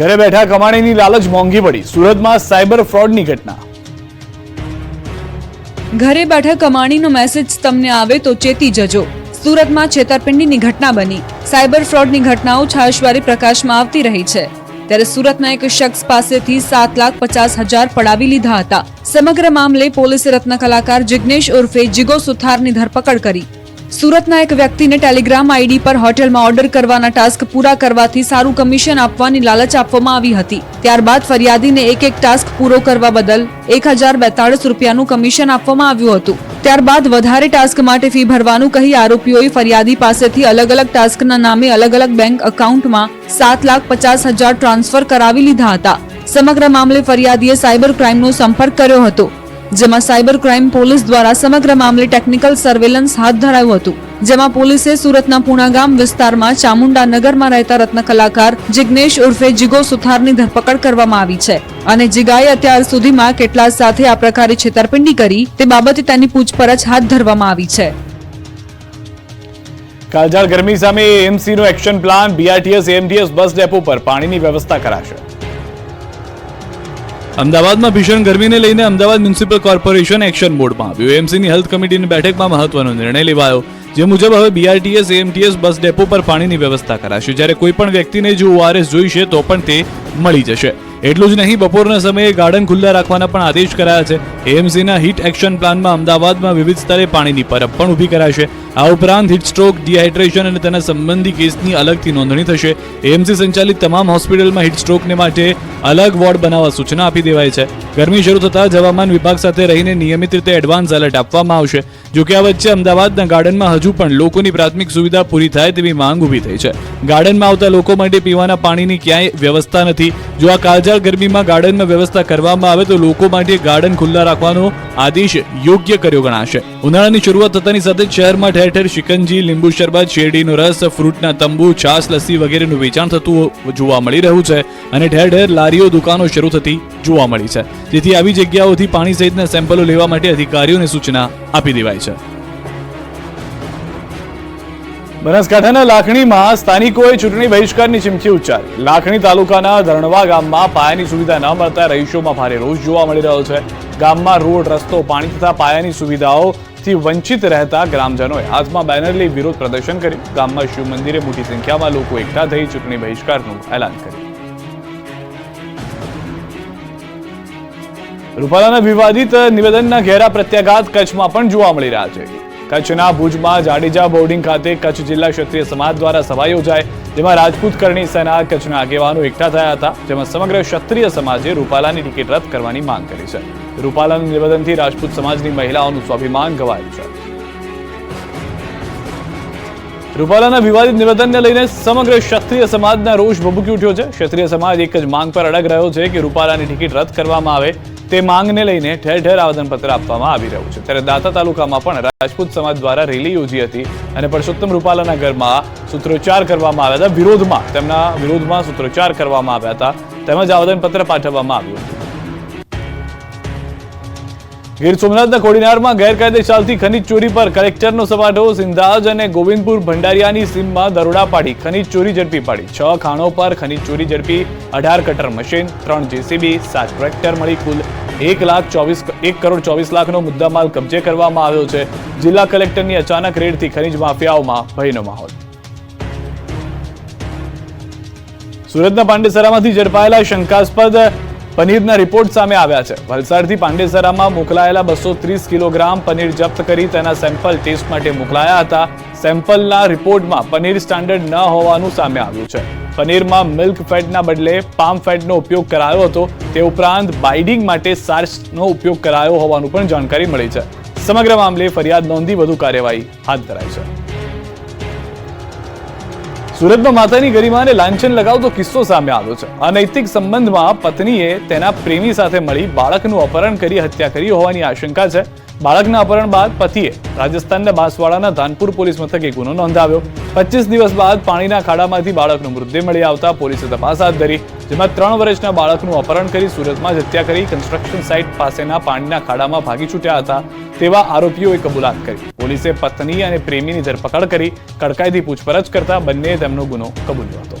ઘરે બેઠા કમાણીની લાલચ મોંઘી પડી. સુરતમાં સાયબર ફ્રોડની ઘટના. ઘરે બેઠા કમાણીનો મેસેજ તમને આવે તો ચેતી જજો. સુરતમાં છેતરપિંડીની ઘટના બની. સાયબર ફ્રોડની ઘટનાઓ છાશવારી પ્રકાશમાં આવતી રહી છે. ત્યારે સુરતના એક શખ્સ પાસેથી સાત લાખ પચાસ હજાર પડાવી લીધા હતા. સમગ્ર મામલે પોલીસે રત્ન કલાકાર જિગ્નેશ ઉર્ફે જીગો સુથારની ધરપકડ કરી. સુરતના એક વ્યક્તિને ટેલિગ્રામ આઈડી પર હોટેલમાં ઓર્ડર કરવાના ટાસ્ક પૂરા કરવાથી સારું કમિશન આપવાની લાલચ આપવામાં આવી હતી. ત્યારબાદ ફરિયાદીને એક એક ટાસ્ક પૂરો કરવા બદલ એક હજાર બેતાળીસ રૂપિયાનું કમિશન આપવામાં આવ્યું હતું. ત્યારબાદ વધારે ટાસ્ક માટે ફી ભરવાનું કહી આરોપીઓએ ફરિયાદી પાસેથી અલગ અલગ ટાસ્કના નામે અલગ અલગ બેંક એકાઉન્ટમાં સાત લાખ પચાસ હજાર ટ્રાન્સફર કરાવી લીધા હતા. સમગ્ર મામલે ફરિયાદીએ સાયબર ક્રાઇમનો સંપર્ક કર્યો હતો. જેમાં સાયબર ક્રાઇમ પોલીસ દ્વારા સમગ્ર મામલે ટેકનિકલ સર્વેલન્સ હાથ ધરાયું હતું. જેમાં પોલીસે સુરતના પુણાગામ વિસ્તારમાં ચામુંડા નગરમાં રહેતા રત્ન કલાકાર જિગ્નેશ ઉર્ફે જીગો સુથારની ધરપકડ કરવામાં આવી છે. અને જીગાએ અત્યાર સુધીમાં કેટલા સાથે આ પ્રકારે છેતરપિંડી કરી તે બાબતે તેની પૂછપરછ હાથ ધરવામાં આવી છે. કાળઝાળ ગરમી સામે એમસીનો action plan BRTS AMTS bus depot પર પાણીની વ્યવસ્થા કરાશે. અમદાવાદમાં ભીષણ ગરમીને લઈને અમદાવાદ મ્યુનિસિપલ કોર્પોરેશન એક્શન મોડમાં આવ્યું. એમસીની હેલ્થ કમિટીની બેઠકમાં મહત્વનો નિર્ણય લેવાયો, જે મુજબ હવે બીઆરટીએસ એએમટીએસ બસ ડેપો પર પાણીની વ્યવસ્થા કરાશે. જ્યારે કોઈ પણ વ્યક્તિને જો ઓઆરએસ જોઈશે, તો પણ તે મળી જશે. એટલું જ નહીં, બપોરના સમયે ગાર્ડન ખુલ્લા રાખવાના પણ આદેશ કરાયા છે. એએમસીના હીટ એક્શન પ્લાનમાં અમદાવાદમાં વિવિધ સ્તરે પાણીની પરબ પણ ઊભી કરાશે. આ ઉપરાંત હિટસ્ટ્રોક ડિહાઇડ્રેશન અને તેના સંબંધી કેસની અલગથી નોંધણી થશે. એમસી સંચાલિત તમામ હોસ્પિટલમાં હિટસ્ટ્રોકને માટે અલગ વોર્ડ બનાવવા સૂચના આપી દેવાય છે. ગરમી શરૂ થતાં જ હવામાન વિભાગ સાથે રહીને નિયમિત રીતે એડવાન્સ એલર્ટ આપવામાં આવશે. જોકે આ વચ્ચે અમદાવાદના ગાર્ડનમાં હજુ પણ લોકોની પ્રાથમિક સુવિધા પૂરી થાય તેવી માંગ ઊભી થઈ છે. ગાર્ડનમાં આવતા લોકો માટે પીવાના પાણીની ક્યાંય વ્યવસ્થા નથી. જો આ કાળઝાળ ગરમીમાં ગાર્ડનમાં વ્યવસ્થા કરવામાં આવે તો લોકો માટે ગાર્ડન ખુલ્લા રાખવાનો આદેશ યોગ્ય કર્યો ગણાશે. ઉનાળાની શરૂઆત થતાની સાથે જ શહેરમાં ઠેર શિકંજી, લીંબુ શરબત, શેરડીનો રસ, ફ્રૂટના તંબુ છાસ લસ્સી વગેરેનું વેચાણ થતું જોવા મળી રહ્યું છે અને ઠેર ઠેર લારીઓ, દુકાનો શરૂ થતી જોવા મળી છે. જેથી આવી જગ્યાઓથી પાણી સહિતના સેમ્પલો લેવા માટે અધિકારીઓને સૂચના આપી દેવાય છે. બનાસકાંઠાના લાખણીમાં સ્થાનિકોએ ચૂંટણી બહિષ્કારની ચીમકી ઉચ્ચારી. લાખણી તાલુકાના ધરણવા ગામમાં પાયાની સુવિધા ન મળતા રહીશોમાં ભારે રોષ જોવા મળી રહ્યો છે. ગામમાં રોડ, રસ્તો, પાણી તથા પાયાની સુવિધાઓથી વંચિત રહેતા ગ્રામજનોએ હાથમાં બેનર લઈ વિરોધ પ્રદર્શન કર્યું. ગામમાં શિવ મંદિરે મોટી સંખ્યામાં લોકો એકઠા થઈ ચૂંટણી બહિષ્કારનું એલાન કર્યું. રૂપાલાના વિવાદિત નિવેદનના ઘેરા પ્રત્યાઘાત કચ્છમાં પણ જોવા મળી રહ્યા છે. કચ્છના ભુજમાં જાડેજા બોર્ડિંગ ખાતે કચ્છ જિલ્લા ક્ષત્રિય સમાજ દ્વારા સભા યોજાય જેમાં રાજપૂત કરણી સેના કચ્છના આગેવાનો એકઠા થયા હતા, જેમાં સમગ્ર ક્ષત્રિય સમાજે રૂપાલાની ટિકિટ રદ કરવાની માંગ કરી છે. રૂપાલાના નિવેદનથી રાજપૂત સમાજની મહિલાઓનું સ્વાભિમાન ગવાયું છે. રૂપાલાના વિવાદિત નિવેદનને લઈને સમગ્ર ક્ષત્રિય સમાજના રોષ ભભૂકી ઉઠ્યો છે. ક્ષત્રિય સમાજ એક જ માંગ પર અડગ રહ્યો છે કે રૂપાલાની ટિકિટ રદ કરવામાં આવે. તે માંગને લઈને ઠેર ઠેર આવેદનપત્ર આપવામાં આવી રહ્યું છે. ત્યારે દાતા તાલુકામાં પણ રાજપૂત સમાજ દ્વારા રેલી યોજી હતી અને પરસોત્તમ રૂપાલાના ઘરમાં સૂત્રોચ્ચાર કરવામાં આવ્યા હતા. વિરોધમાં તેમના વિરોધમાં સૂત્રોચ્ચાર કરવામાં આવ્યા હતા. તેમજ આવેદનપત્ર પાઠવવામાં આવ્યું હતું. ગીર સોમનાથના કોડીનારમાં ગેરકાયદે ચાલતી ખનીજ ચોરી પર કલેક્ટરનો સપાટો સિંધાજ અને ગોવિંદપુર ભંડારિયાની સીમમાં દરોડા પાડી ખનીજ ચોરી ઝડપી પાડી. છ ખાણો પર ખનીજ ચોરી ઝડપી, અઢાર કટર મશીન, ત્રણ જેસીબી, સાત ટ્રેક્ટર મળી કુલ એક લાખ ચોવીસ, એક કરોડ ચોવીસ લાખનો મુદ્દામાલ કબજે કરવામાં આવ્યો છે. જિલ્લા કલેક્ટરની અચાનક રેડથી ખનીજ માફિયાઓમાં ભયનો માહોલ. સુરતના પાંડેસરામાંથી ઝડપાયેલા શંકાસ્પદ પનીરના રિપોર્ટ સામે આવ્યા છે. વલસાડથી પાંડેસરામાં મોકલાયેલા બસો ત્રીસ કિલોગ્રામ પનીર જપ્ત કરી તેના સેમ્પલ ટેસ્ટ માટે મોકલાયા હતા. સેમ્પલના રિપોર્ટમાં પનીર સ્ટાન્ડર્ડ ન હોવાનું સામે આવ્યું છે. પનીરમાં મિલ્ક ફેટના બદલે પામ ફેટનો ઉપયોગ કરાયો હતો. તે ઉપરાંત બાઇડિંગ માટે સાર્સનો ઉપયોગ કરાયો હોવાનું પણ જાણકારી મળી છે. સમગ્ર મામલે ફરિયાદ નોંધી વધુ કાર્યવાહી હાથ ધરાઈ છે. સુરતમાં માતાની ગરિમાને લાંછન લગાવતો કિસ્સો સામે આવ્યો છે. અનૈતિક સંબંધમાં પત્નીએ તેના પ્રેમી સાથે મળી બાળકનું અપહરણ કરી હત્યા કરી હોવાની આશંકા છે. બાળકના અપહરણ બાદ પતિએ રાજસ્થાનના બાંસવાડાના ધાનપુર પોલીસ મથકે ગુનો નોંધાવ્યો. પચીસ દિવસ બાદ પાણીના ખાડામાંથી બાળકનું મૃતદેહ મળી આવતા પોલીસે તપાસ હાથ ધરી. જેમાં ત્રણ વર્ષના બાળકનું અપહરણ કરી સુરતમાં જ હત્યા કરી કન્સ્ટ્રક્શન સાઇટ પાસેના પાણીના ખાડામાં ભાગી છૂટ્યા હતા તેવા આરોપીઓએ કબૂલાત કરી. પોલીસે પત્ની અને પ્રેમીની ધરપકડ કરી કડકાઈથી પૂછપરછ કરતા બંનેએ તેમનો ગુનો કબૂલ્યો હતો.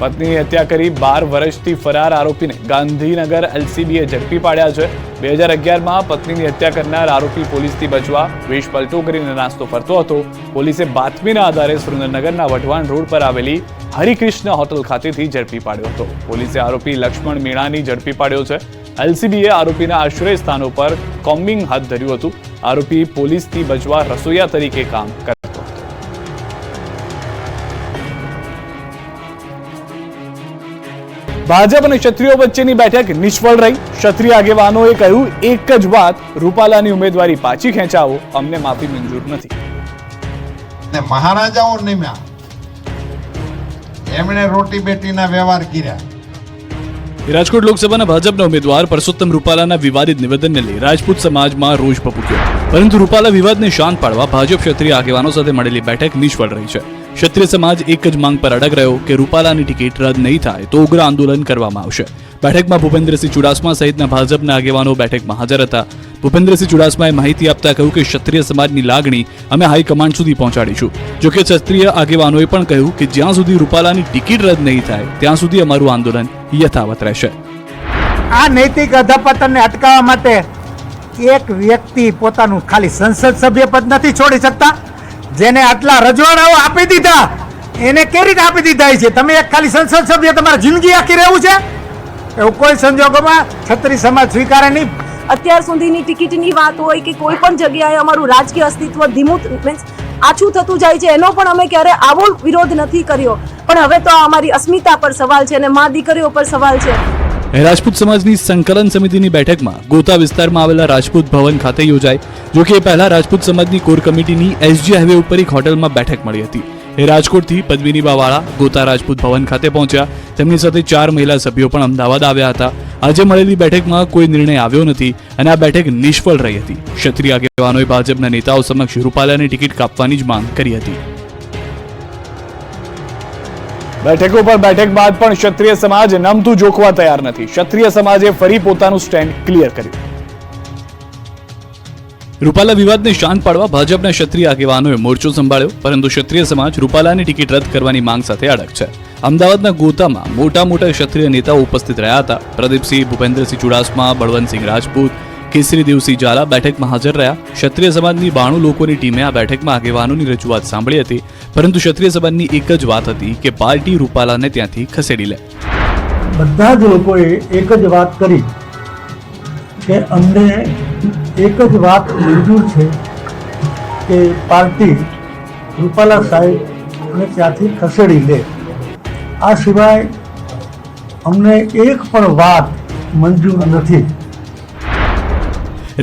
પત્નીની હત્યા કરી બાર વર્ષથી ફરાર આરોપીને ગાંધીનગર એલસીબીએ ઝડપી પાડ્યા છે. બે હજાર અગિયારમાં પત્નીની હત્યા કરનાર આરોપી પોલીસથી બચવા વેશ પલટો કરીને નાસ્તો ફરતો હતો. પોલીસે બાતમીના આધારે સુરેન્દ્રનગરના વઢવાણ રોડ પર આવેલી હરિકૃષ્ણ હોટલ ખાતેથી ઝડપી પાડ્યો હતો. પોલીસે આરોપી લક્ષ્મણ મીણાની ઝડપી પાડ્યો છે. એલસીબીએ આરોપીના આશ્રય સ્થાનો પર કોમ્બિંગ હાથ ધર્યું હતું. આરોપી પોલીસથી બચવા રસોઈયા તરીકે કામ કરતો ભાજપ અને ક્ષત્રિયો વચ્ચેની બેઠક નિષ્ફળ રહી. ક્ષત્રિય આગેવાનોએ કહ્યું, એક જ વાત, રૂપાલાની ઉમેદવારી પાછી ખેંચાવો. અમને માફી મંજૂર નથી. મહારાજાઓ નિમ્યા એમણે રોટી બેટીના વ્યવહાર કર્યા. રાજકોટ લોકસભાના ભાજપના ઉમેદવાર પરસોત્તમ રૂપાલાના વિવાદિત નિવેદનને લઈ રાજપૂત સમાજમાં રોષ ભભૂક્યો પરંતુ રૂપાલા વિવાદને શાંત પાડવા ભાજપ ક્ષત્રિય આગેવાનો સાથે મળેલી બેઠક નિષ્ફળ રહી છે. ક્ષત્રિય સમાજ એક જ માંગ પર અડગ રહ્યો કે રૂપાલાની ટિકિટ રદ નહીં થાય તો ઉગ્ર આંદોલન કરવામાં આવશે. બેઠકમાં ભૂપેન્દ્રસિંહ ચુડાસમા સહિતના ભાજપના આગેવાનો બેઠકમાં હાજર હતા. ભૂપેન્દ્રસિંહ ચુડાસમાએ માહિતી આપતા કહ્યું કે ક્ષત્રિય સમાજની લાગણી અમે હાઈકમાન્ડ સુધી પહોંચાડીશું. જોકે ક્ષત્રિય આગેવાનોએ પણ કહ્યું કે જ્યાં સુધી રૂપાલાની ટિકિટ રદ નહીં થાય, ત્યાં સુધી અમારું આંદોલન યથાવત રહેશે. આ નૈતિક અધપતનને અટકાવવા માટે એક વ્યક્તિ પોતાનું ખાલી સંસદ સભ્ય પદ નથી છોડી શકતા, જેને આટલા રજવાડાઓ આપી દીધા, એને કેવી રીતે આપી દીધા છે? તમે એક ખાલી સંસદ સભ્ય તમારા જિંદગી આખી રહેવું છે? એવું કોઈ સંજોગોમાં છત્રી સમાજ સ્વીકારે નહીં. અત્યાર સુધીની ટિકિટની વાત હોય કે કોઈ પણ જગ્યાએ અમારું રાજકીય અસ્તિત્વ ધીમું મીન્સ આછું થતું જાય છે, એનો પણ અમે ક્યારે આવો વિરોધ નથી કર્યો. પણ હવે તો અમારી અસ્મિતા પર સવાલ છે અને મા દીકરીઓ પર સવાલ છે. રાજપૂત સમાજની સંકલન સમિતિની બેઠકમાં ગોતા વિસ્તારમાં આવેલા રાજપૂત ભવન ખાતે યોજાઈ, જો કે પહેલા રાજપૂત સમાજની કોર કમિટીની એસજી હાઈવે ઉપર એક હોટલમાં બેઠક મળી હતી. એ રાજકોટથી પદ્મિની બાવાળા ગોતા રાજપૂત ભવન ખાતે પહોંચ્યા. તેમની સાથે ચાર મહિલા સભ્યો પણ અમદાવાદ આવ્યા હતા. આજે મળેલી બેઠકમાં કોઈ નિર્ણય આવ્યો નથી અને આ બેઠક નિષ્ફળ રહી હતી. ક્ષત્રિય આગેવાનોએ ભાજપના નેતાઓ સમક્ષ રૂપાલાની ટિકિટ કાપવાની જ માંગ કરી હતી. બેઠકો પર બેઠક બાદ પણ ક્ષત્રિય સમાજ નમતું જોખવા તૈયાર નથી. ક્ષત્રિય સમાજે ફરી પોતાનું સ્ટેન્ડ ક્લિયર કર્યું. રૂપાલા વિવાદને શાંત પાડવા ભાજપના ક્ષત્રિય આગેવાનોએ મોરચો સંભાળ્યો, પરંતુ ક્ષત્રિય સમાજ રૂપાલાની ટિકિટ રદ કરવાની માંગ સાથે અડગ છે. અમદાવાદના ગોતામાં મોટા મોટા ક્ષત્રિય નેતાઓ ઉપસ્થિત રહ્યા હતા. પ્રદીપસિંહ, ભૂપેન્દ્રસિંહ ચુડાસમા, બળવંતસિંહ રાજપૂત, કેસરી દેવસિંહ ઝાલા બેઠકમાં હાજર રહ્યા. ક્ષત્રિય સમાજની બાણું લોકોની ટીમે આ બેઠકમાં આગેવાનોની રજૂઆત સાંભળી હતી, પરંતુ ક્ષત્રિય સમાજની એક જ વાત હતી કે પાર્ટી રૂપાલાને ત્યાંથી ખસેડી લે. બધા જ લોકોએ એક જ વાત કરી કે અમને એક જ વાત મંજૂર છે કે પાર્ટી રૂપાલા સાહેબને ત્યાંથી ખસેડી લે. આ સિવાય અમને એક પણ વાત મંજૂર નથી.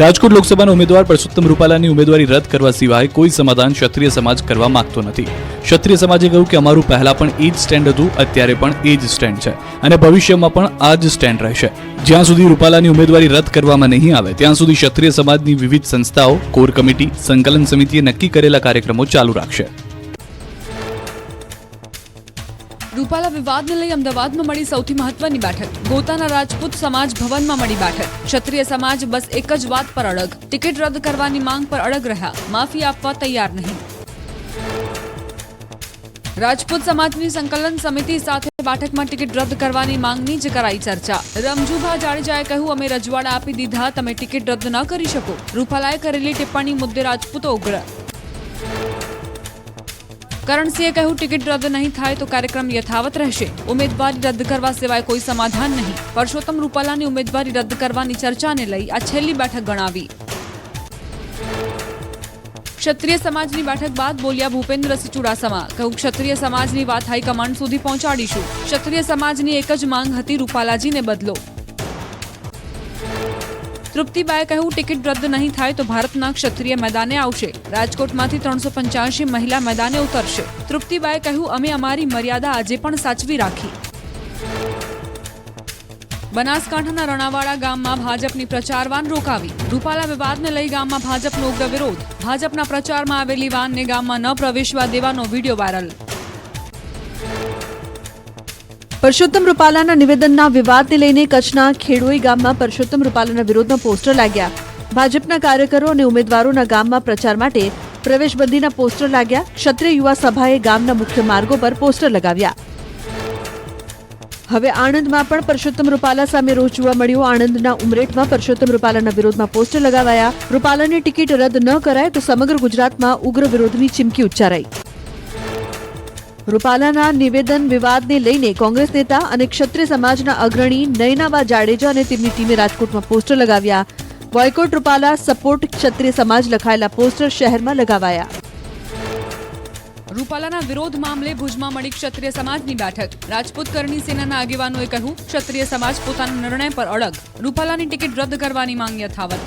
રાજકોટ લોકસભાના ઉમેદવાર પરસોત્તમ રૂપાલાની ઉમેદવારી રદ કરવા સિવાય કોઈ સમાધાન ક્ષત્રિય સમાજ કરવા માંગતો નથી. ક્ષત્રિય સમાજે કહ્યું કે અમારું પહેલા પણ એ જ સ્ટેન્ડ હતું, અત્યારે પણ એ જ સ્ટેન્ડ છે. અને ભવિષ્યમાં પણ આ જ સ્ટેન્ડ રહેશે. જ્યાં સુધી રૂપાલાની ઉમેદવારી રદ કરવામાં નહીં આવે, ત્યાં સુધી ક્ષત્રિય સમાજની વિવિધ સંસ્થાઓ, કોર કમિટી, સંકલન સમિતિએ નક્કી કરેલા કાર્યક્રમો ચાલુ રાખશે. રૂપાલા વિવાદને લઈ અમદાવાદમાં મળી સૌથી મહત્વની બેઠક. ગોતાના રાજપૂત સમાજ ભવનમાં મળી બેઠક. ક્ષત્રિય સમાજ બસ એક જ વાત પર અડગ. ટિકિટ રદ કરવાની માંગ પર અડગ રહ્યા. માફી આપવા તૈયાર નહીં. રાજપૂત સમાજની સંકલન સમિતિ સાથે બેઠકમાં ટિકિટ રદ કરવાની માંગની જ કરાઈ ચર્ચા. રમજુભા જાડેજાએ કહ્યું, અમે રજવાડા આપી દીધા, તમે ટિકિટ રદ ન કરી શકો. રૂપાલાએ કરેલી ટિપ્પણી મુદ્દે રાજપૂતો ઉગ્ર. કરણસિંહે કહ્યું, ટિકિટ રદ નહીં થાય તો કાર્યક્રમ યથાવત રહેશે. ઉમેદવારી રદ કરવા સિવાય કોઈ સમાધાન નહીં. પરસોત્તમ રૂપાલાની ઉમેદવારી રદ કરવાની ચર્ચાને લઈ આ છેલ્લી બેઠક ગણાવી. ક્ષત્રિય સમાજની બેઠક બાદ બોલ્યા ભૂપેન્દ્રસિંહ ચુડાસમા. કહ્યું, ક્ષત્રિય સમાજની વાત હાઈકમાન્ડ સુધી પહોંચાડીશું. ક્ષત્રિય સમાજની એક જ માંગ હતી રૂપાલાજીને બદલો. તૃપ્તિબાએ કહ્યું, ટિકિટ રદ નહીં થાય તો ભારતના ક્ષત્રિય મેદાને આવશે. રાજકોટમાંથી ત્રણસો પંચ્યાસી મહિલા મેદાને ઉતરશે. તૃપ્તિબાએ કહ્યું, અમે અમારી મર્યાદા આજે પણ સાચવી રાખી. બનાસકાંઠાના રણાવાડા ગામમાં ભાજપની પ્રચાર વાન રોકાવી. રૂપાલા વિવાદને લઈ ગામમાં ભાજપનો ઉગ્ર વિરોધ. ભાજપના પ્રચારમાં આવેલી વાનને ગામમાં ન પ્રવેશવા દેવાનો વીડિયો વાયરલ. પરસોત્તમ રૂપાલાના નિવેદનના વિવાદને લઈને કચ્છના ખેડોઈ ગામમાં પરસોત્તમ રૂપાલાના વિરોધના પોસ્ટર લાગ્યા. ભાજપના કાર્યકરો અને ઉમેદવારોના ગામમાં પ્રચાર માટે પ્રવેશબંધીના પોસ્ટર લાગ્યા. ક્ષત્રિય યુવા સભાએ ગામના મુખ્ય માર્ગો પર પોસ્ટર લગાવ્યા. હવે આણંદમાં પણ પરસોત્તમ રૂપાલા સામે રોષ જોવા મળ્યો. આણંદના ઉમરેઠમાં પરસોત્તમ રૂપાલાના વિરોધમાં પોસ્ટર લગાવાયા. રૂપાલાની ટિકિટ રદ ન કરાય તો સમગ્ર ગુજરાતમાં ઉગ્ર વિરોધની ચીમકી ઉચ્ચારાઈ. રૂપાલાના નિવેદન વિવાદને લઈને કોંગ્રેસ નેતા અને ક્ષત્રિય સમાજના અગ્રણી નયનાબા જાડેજા અને તેમની ટીમે રાજકોટમાં પોસ્ટર લગાવ્યા. બોયકોટ રૂપાલા સપોર્ટ ક્ષત્રિય સમાજ લખાયેલા પોસ્ટર શહેરમાં લગાવાયા. રૂપાલાના વિરોધ મામલે ભુજમાં મળી ક્ષત્રિય સમાજની બેઠક. રાજપૂત કરણી સેનાના આગેવાનોએ કહ્યું, ક્ષત્રિય સમાજ પોતાના નિર્ણય પર અડગ. રૂપાલાની ટિકિટ રદ કરવાની માંગ યથાવત.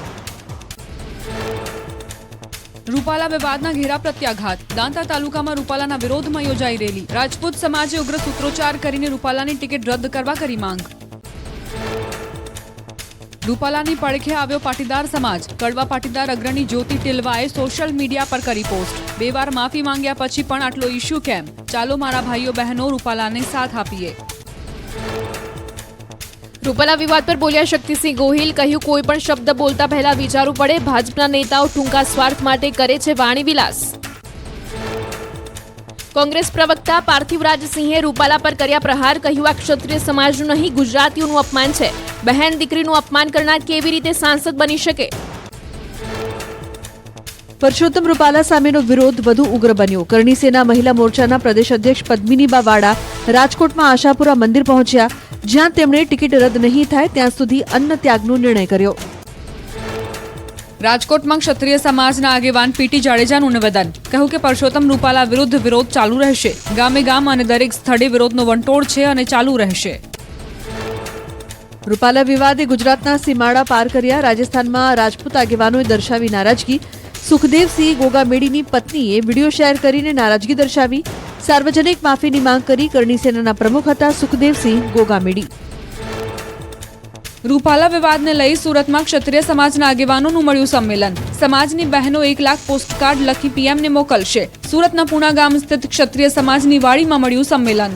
રૂપાલા વિવાદના ઘેરા પ્રત્યાઘાત. દાંતા તાલુકામાં રૂપાલાના વિરોધમાં યોજાઈ રેલી. રાજપૂત સમાજે ઉગ્ર સૂત્રોચ્ચાર કરીને રૂપાલાની ટિકિટ રદ કરવા કરી માંગ. રૂપાલાની પડખે આવ્યો પાટીદાર સમાજ. કડવા પાટીદાર અગ્રણી જ્યોતિ ટિલવાએ સોશિયલ મીડિયા પર કરી પોસ્ટ બે વાર માફી માંગ્યા પછી પણ આટલો ઇશ્યુ કેમ? ચાલો મારા ભાઈઓ બહેનો રૂપાલાને સાથ આપીએ. રૂપાલા વિવાદ પર બોલ્યા શક્તિસિંહ ગોહિલ કહ્યું, કોઈ પણ શબ્દ બોલતા પહેલા વિચારવું પડે. ભાજપના નેતાઓ ટૂંકા સ્વાર્થ માટે કરે છે વાણી વિલાસ. કોંગ્રેસ પ્રવક્તા પાર્થિવરાજસિંહે રૂપાલા પર કર્યા પ્રહાર, કહ્યું, આ ક્ષત્રિય સમાજનું નહીં, ગુજરાતીઓનું અપમાન છે. બહેન દીકરીનું અપમાન કરનાર કેવી રીતે સાંસદ બની શકે? પરસોત્તમ રૂપાલા સામેનો વિરોધ વધુ ઉગ્ર બન્યો. કરણી સેના મહિલા મોરચાના પ્રદેશ અધ્યક્ષ પદ્મિનીબા વાડા રાજકોટમાં આશાપુરા મંદિર પહોંચ્યા. જ્યાં તેમણે ટિકિટ રદ નહીં થાય, ત્યાં સુધી અન્ન ત્યાગનો નિર્ણય કર્યો. રાજકોટમાં ક્ષત્રિય સમાજના આગેવાન પીટી જાડેજાનું નિવેદન. કહ્યું કે પરસોત્તમ રૂપાલા વિરુદ્ધ વિરોધ ચાલુ રહેશે. ગામે ગામ અને દરેક સ્થળે વિરોધનો વંટોળ છે અને ચાલુ રહેશે. રૂપાલા વિવાદે ગુજરાતના સીમાડા પાર કર્યા. રાજસ્થાનમાં રાજપૂત આગેવાનોએ દર્શાવી નારાજગી. સુખદેવસિંહ ગોગામેડીની પત્નીએ વીડિયો શેર કરીને નારાજગી દર્શાવી. સાર્વજનિક માફીની માંગ કરી. કરણી સેનાના પ્રમુખ હતા સુખદેવસિંહ ગોગામેડી. રૂપાલા વિવાદને લઈ સુરતમાં ક્ષત્રિય સમાજના આગેવાનોનું મળ્યું સંમેલન. સમાજની બહેનો એક લાખ પોસ્ટકાર્ડ લખી પીએમને મોકલશે. સુરતના પુણા ગામ સ્થિત ક્ષત્રિય સમાજની વાડીમાં મળ્યું સંમેલન.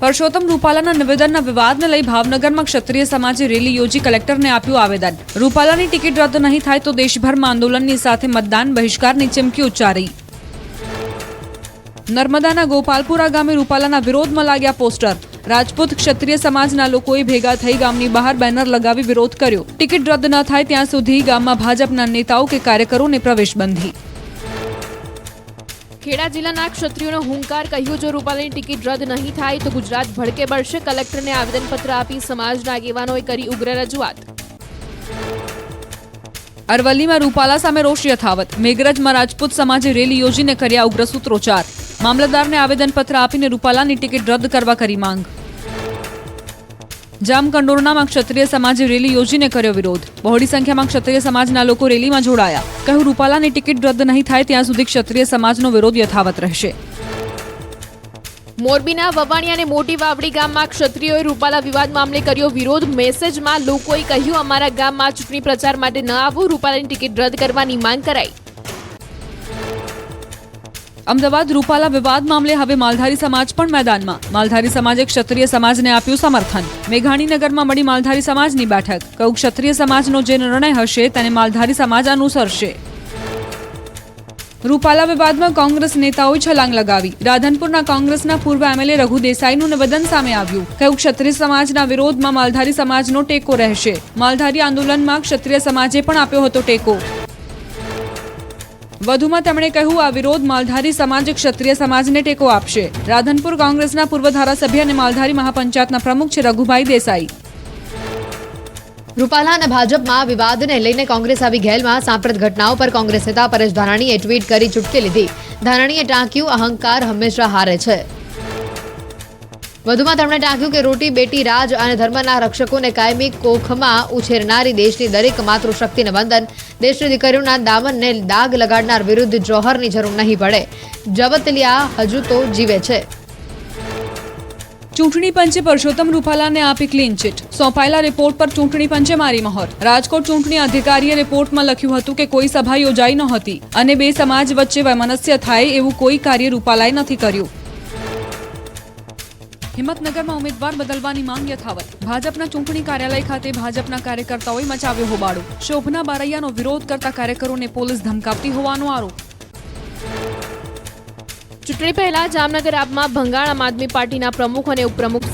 પરસોત્તમ રૂપાલાના નિવેદનના વિવાદને લઈ ભાવનગરમાં ક્ષત્રિય સમાજે રેલી યોજી કલેક્ટરને આપ્યું આવેદન. રૂપાલાની ટિકિટ રદ નહીં થાય તો દેશભરમાં આંદોલનની સાથે મતદાન બહિષ્કારની ચીમકી ઉચ્ચારી. નર્મદાના ગોપાલપુરા ગામે રૂપાલાના વિરોધમાં લાગ્યા પોસ્ટર. રાજપૂત ક્ષત્રિય સમાજના લોકોએ ભેગા થઈ ગામની બહાર બેનર લગાવી વિરોધ કર્યો. ટિકિટ રદ ન થાય ત્યાં સુધી ગામમાં ભાજપના નેતાઓ કે કાર્યકરોને પ્રવેશ બંધી. ખેડા જિલ્લાના ક્ષત્રિયોનો હુંકાર કહ્યું જો રૂપાલાની ટિકિટ રદ નહીં થાય તો ગુજરાત ભડકે બળશે. કલેક્ટરને આવેદનપત્ર આપી સમાજના આગેવાનોએ કરી ઉગ્ર રજૂઆત. અરવલ્લીમાં રૂપાલા સામે રોષ યથાવત. મેઘરજમાં રાજપૂત સમાજે રેલી યોજીને કર્યા ઉગ્ર સૂત્રોચ્ચાર. મામલતદારને આવેદનપત્ર આપીને રૂપાલાની ટિકિટ રદ કરવા કરી માંગ. જામકંડોરણામાં ક્ષત્રિય સમાજે રેલી યોજીને કર્યો વિરોધ. બહોળી સંખ્યામાં ક્ષત્રિય સમાજના લોકો રેલીમાં જોડાયા. કહ્યું, રૂપાલાની ટિકિટ રદ નહીં થાય ત્યાં સુધી ક્ષત્રિય સમાજનો વિરોધ યથાવત રહેશે. મોરબીના વવાણી અને મોટી વાવડી ગામમાં ક્ષત્રિયોએ રૂપાલા વિવાદ મામલે કર્યો વિરોધ. મેસેજમાં લોકોએ કહ્યું, અમારા ગામમાં ચૂંટણી પ્રચાર માટે ન આવવું રૂપાલાની ટિકિટ રદ કરવાની માંગ કરાઈ. અમદાવાદ રૂપાલા વિવાદ મામલે હવે માલધારી સમાજ પણ મેદાનમાં. માલધારી સમાજે ક્ષત્રિય સમાજને આપ્યું સમર્થન. મેઘાણીનગરમાં મળી માલધારી સમાજની બેઠક. કહ્યું ક્ષત્રિય સમાજનો જે નિર્ણય હશે તેને માલધારી સમાજ અનુસરશે. રૂપાલા વિવાદમાં કોંગ્રેસ નેતાઓએ છલાંગ લગાવી. રાધનપુરના કોંગ્રેસના પૂર્વ એમએલએ રઘુ દેસાઈનું નિવેદન સામે આવ્યું. કહ્યું ક્ષત્રિય સમાજના વિરોધમાં માલધારી સમાજનો ટેકો રહેશે. માલધારી આંદોલનમાં ક્ષત્રિય સમાજે પણ આપ્યો હતો ટેકો. વધુમાં તેમણે કહ્યું, આ વિરોધ માલધારી સમાજ, ક્ષત્રિય સમાજને ટેકો આપશે. રાધનપુર કોંગ્રેસના પૂર્વ ધારાસભ્ય અને માલધારી મહાપંચાયતના પ્રમુખ છે રઘુભાઈ દેસાઈ. રૂપાલા અને ભાજપમાં વિવાદને લઈને કોંગ્રેસ આવી ઘેલમાં સાંપ્રત ઘટનાઓ પર કોંગ્રેસ નેતા પરેશ ધાનાણીએ ટ્વીટ કરી ચૂટકી લીધી. ધાનાણીએ ટાંક્યું, અહંકાર હંમેશા હારે છે. વધુમાં તેમણે ટાંક્યું કે રોટી, બેટી, રાજ અને ધર્મના રક્ષકોને કાયમી કોખમાં ઉછેરનારી દેશની દરેક માતૃશક્તિને વંદન. દેશની દીકરીઓના દામનને દાગ લગાડનાર વિરુદ્ધ જોહરની જરૂર નહીં પડે. જવતલિયા હજુ તો જીવે છે. ચૂંટણી પંચે પરસોત્તમ રૂપાલાને આપી ક્લીન ચીટ સોંપાયેલા રિપોર્ટ પર ચૂંટણી પંચે મારી મહોર. રાજકોટ ચૂંટણી અધિકારીએ રિપોર્ટમાં લખ્યું હતું કે કોઈ સભા યોજાઈ નહોતી અને બે સમાજ વચ્ચે વૈમનસ્ય થાય એવું કોઈ કાર્ય રૂપાલાએ નથી કર્યું. હિંમતનગરમાં ઉમેદવાર બદલવાની માંગ યથાવત. ભાજપના ચૂંટણી કાર્યાલય ખાતે ભાજપના કાર્યકર્તાઓએ મચાવ્યો હોબાળો. શોભના બારૈયાનો વિરોધ કરતા કાર્યકરોને પોલીસ ધમકાવતી હોવાનો આરોપ. ચૂંટણી પહેલા જામનગર આપમાં ભંગાણ આમ આદમી પાર્ટીના પ્રમુખ અને ઉપપ્રમુખ